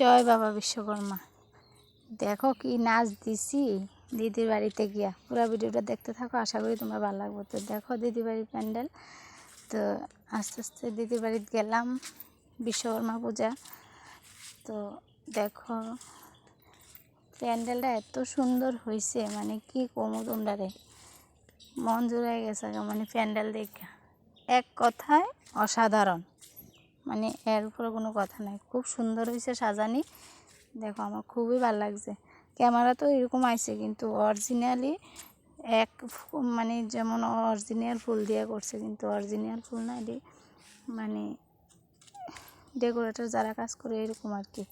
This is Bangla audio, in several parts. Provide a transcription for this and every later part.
জয় বাবা বিশ্বকর্মা। দেখো কি নাচ দিছি দিদির বাড়িতে গিয়া। পুরো ভিডিওটা দেখতে থাকো, আশা করি তোমরা ভালো লাগবে। তো দেখো দিদির বাড়ির প্যান্ডেল। তো আস্তে আস্তে দিদির বাড়িতে গেলাম, বিশ্বকর্মা পূজা। তো দেখো প্যান্ডেলটা এত সুন্দর হয়েছে মানে কি কমো তোমরা রে? মন জুড়ে গেছে মানে প্যান্ডেল দেখা। এক কথায় অসাধারণ। মানে এর উপরে কোনো কথা নাই। খুব সুন্দর হয়েছে সাজানি। দেখো আমার খুবই ভালো লাগছে। ক্যামেরা তো এরকম আইছে, কিন্তু অরিজিনালি এক মানে যেমন অরিজিনাল ফুল দিয়ে করছে, কিন্তু অরিজিনাল ফুল না এটি মানে ডেকোরেটর যারা কাজ করে এরকম আর কি।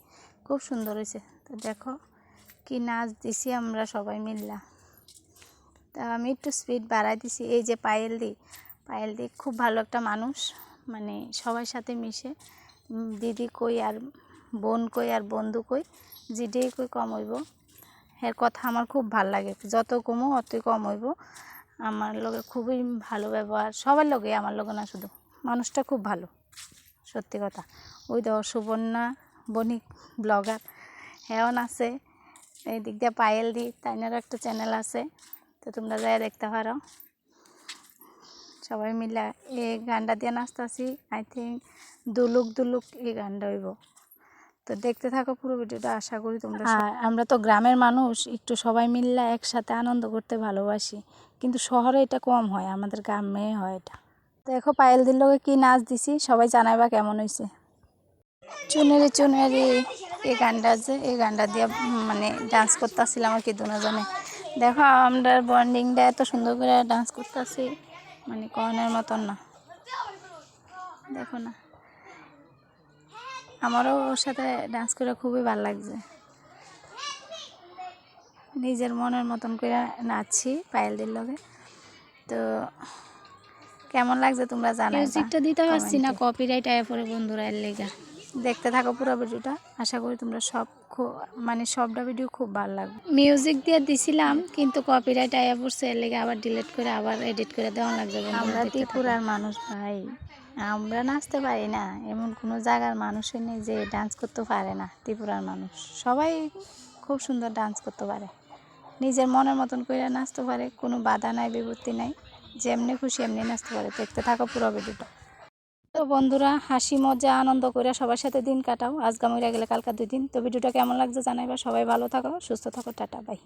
খুব সুন্দর হয়েছে তো দেখো কি নাচ দিছি আমরা সবাই মিললা। তা আমি একটু স্পিড বাড়াই দিছি। এই যে পায়েল দি পায়েল দি খুব ভালো একটা মানুষ। মানে সবার সাথে মিশে দিদি কই আর বোন কই আর বন্ধু কই যেটাই কই কম হইব। এর কথা আমার খুব ভালো লাগে, যত কমো অতই কম হইব। আমার লগে খুবই ভালো ব্যবহার, সবার লগে, আমার লগে না শুধু, মানুষটা খুব ভালো, সত্যি কথা। ওই দ সুবর্ণা বণিক ব্লগার হ্যাঁ আছে এই দিক দিয়ে পায়েল দি, তাইনারও একটা চ্যানেল আছে, তো তোমরা যাই দেখতে পারো। সবাই মিলে এই গানটা দিয়ে নাচতেছি আই থিঙ্ক দুলুক দুলুক এই গানটা হইব। তো দেখতে থাকো পুরো ভিডিওটা আশা করি তোমরা আমরা তো গ্রামের মানুষ একটু সবাই মিললে একসাথে আনন্দ করতে ভালোবাসি। কিন্তু শহরে এটা কম হয় আমাদের গ্রামে হয় এটা। দেখো পায়েল দিল লোকে কি নাচ দিছি সবাই জানাইবা কেমন হয়েছে চুনেরি চুনেরি এই গানটা আছে এই গানটা দিয়ে মানে ডান্স করতেছিলাম আর কি দুজনে। দেখো আমরা বন্ডিংটা এত সুন্দর করে ডান্স করতেছি মানে কনের মতন না। দেখো না। আমারও ওর সাথে ডান্স করে খুবই ভালো লাগছে। নিজের মনের মতন করে নাচছি পায়েলদের লগে। তো কেমন লাগছে তোমরা জানো মিউজিকটা দিতে পারছি না কপিরাইট আয়া পরে বন্ধুরা এর লেগা। দেখতে থাকো পুরো ভিডিওটা। আশা করি তোমরা সব মানে সবটা ভিডিও খুব ভালো লাগবে। মিউজিক দিয়ে দিছিলাম কিন্তু কপিরাইট আয়া পড়ছে এর লেগে আবার ডিলিট করে আবার এডিট করে দেওয়া লাগবে আমরা ত্রিপুরার মানুষ ভাই। আমরা নাচতে পারি না। এমন কোনো জায়গার মানুষই নেই যে ডান্স করতে পারে না ত্রিপুরার মানুষ। সবাই খুব সুন্দর ডান্স করতে পারে। নিজের মনের মতন করে নাচতে পারে কোনো বাধা নাই বিপত্তি নাই। যেমনি খুশি এমনি নাচতে পারে। দেখতে থাকো পুরো ভিডিওটা তো বন্ধুরা, হাসি, মজা, আনন্দ করে সবার সাথে দিন কাটাও। আজ গামিরা গেলে কালকা দুই দিন। তো ভিডিওটা কেমন লাগছে জানাইবা। সবাই ভালো থাকো, সুস্থ থাকো, টাটা, বাই।